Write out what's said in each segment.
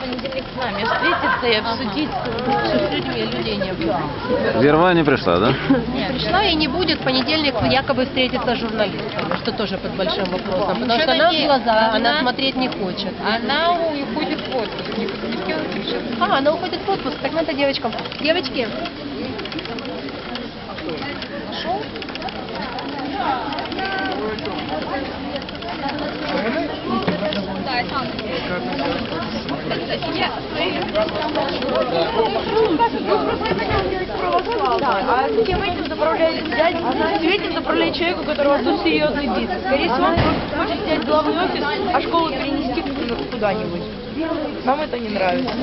Понедельник с нами встретиться и обсудить с людьми, людей не было. Верва не пришла, да? Не пришла и не будет в понедельник якобы встретиться с журналистами, что тоже под большим вопросом. Потому что она в глаза, она смотреть не хочет. Она уходит в отпуск. А, она уходит в отпуск, так надо девочкам. Девочки, Да, а всем этим заправляет взять, этим заправляет человек, у которого тут серьезный бизнес. Скорее всего, он просто хочет взять главный офис, а школу перенести куда-нибудь. Нам это не нравится.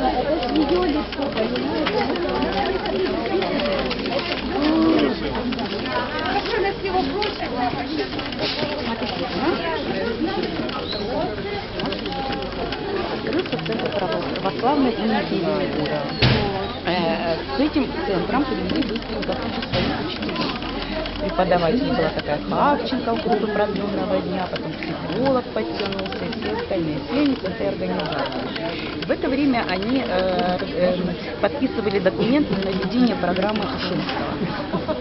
Православной и недельной культуры. Э, С этим центром привели быстренько кучу своих учителей. Преподаватель была такая Хавченко в группе продленного дня, потом психолог подтянулся и все остальные. С этой организацией. В это время они э, э, подписывали документы на ведение программы Ушинского.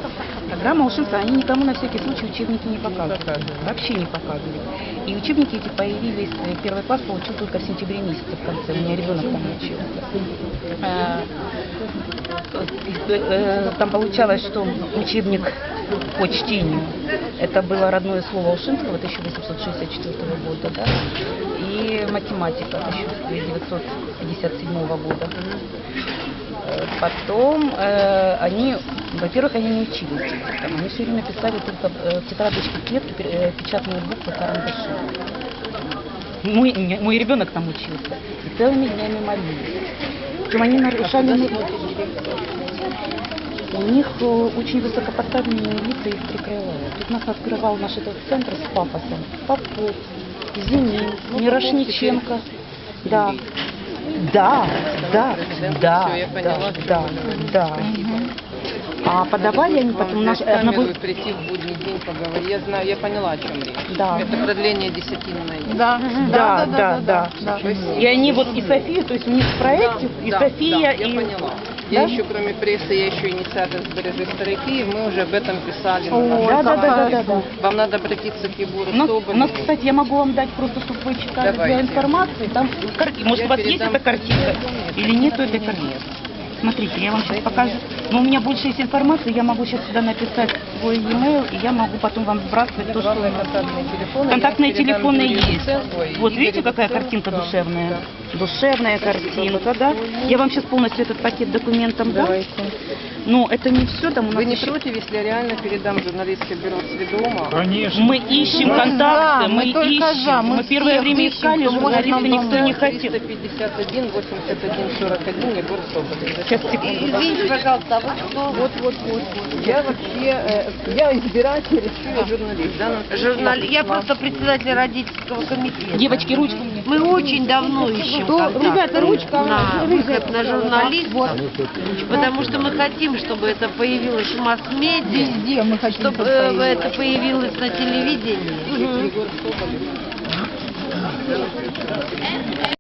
Программа Ушинского, они никому на всякий случай учебники не показывали. Вообще не показывали. И учебники эти появились, э, первый класс получил только в сентябре месяце в конце. У меня ребенок там учился. Э, э, Там получалось, что учебник по чтению, это было родное слово Ушинского 1864 года, да, и математика 1957 года. Потом э, они, во-первых, они не учили текстом, они все время писали только э, в тетрадочке клетки, э, печатные буквы карандашом. Мой, мой ребенок там учился. И целыми днями молились. Причем они нарушали... У них э, очень высокопоставленные лица их прикрывают. Тут нас открывал наш этот центр с пафосом. Попов, Зенин, Мирошниченко. Да. Да, да, да, да, да, да. А подавали они потом наш... Камеру прийти в будний день поговорить. Я знаю, я поняла, о чем речь. Да. Это продление десятинной. Да, да, да, да, да. И они вот и София, то есть у них в проекте и да, София, да, и... я поняла. Да? Я еще, кроме прессы, я еще инициатор «Сбережи старики», и мы уже об этом писали. да, да, да, да, да. Вам надо обратиться к Егору У нас, у Соболеву. нас, кстати, я могу вам дать просто, чтобы вы читали Давайте. для информации. Там Может, Я у вас есть эта картинка или нету этой картинки? Смотрите, я вам сейчас покажу. Но у меня больше есть информации, я могу сейчас сюда написать свой e-mail, и я могу потом вам сбрасывать то, что... Контактные телефоны. Контактные телефоны есть. Вот видите, какая картинка душевная? Душевная картинка, да? Я вам сейчас полностью этот пакет документов дам. Давайте. Но это не все, там у нас Вы не еще- против, если я реально передам журналистское бюро Сведома? Мы ищем контакты, мы, мы только ищем. за, мы мы первое время искали, журналиста никто не хотел. 351, 81, 41, Егор Соболев. Сейчас, секунду. извините, пожалуйста, а вы кто? Вот, вот, вот, вот. Я вообще, э, я избиратель, еще я журналист. Да, нам Журнали... Я просто председатель родительского комитета. Девочки, ручку мне. Мы очень давно ищем контакт ребята, ручка, на выход на журналистов, потому что мы хотим, чтобы это появилось в масс-медиа, Везде мы хотим, чтобы э, это появилось на телевидении. Соболев.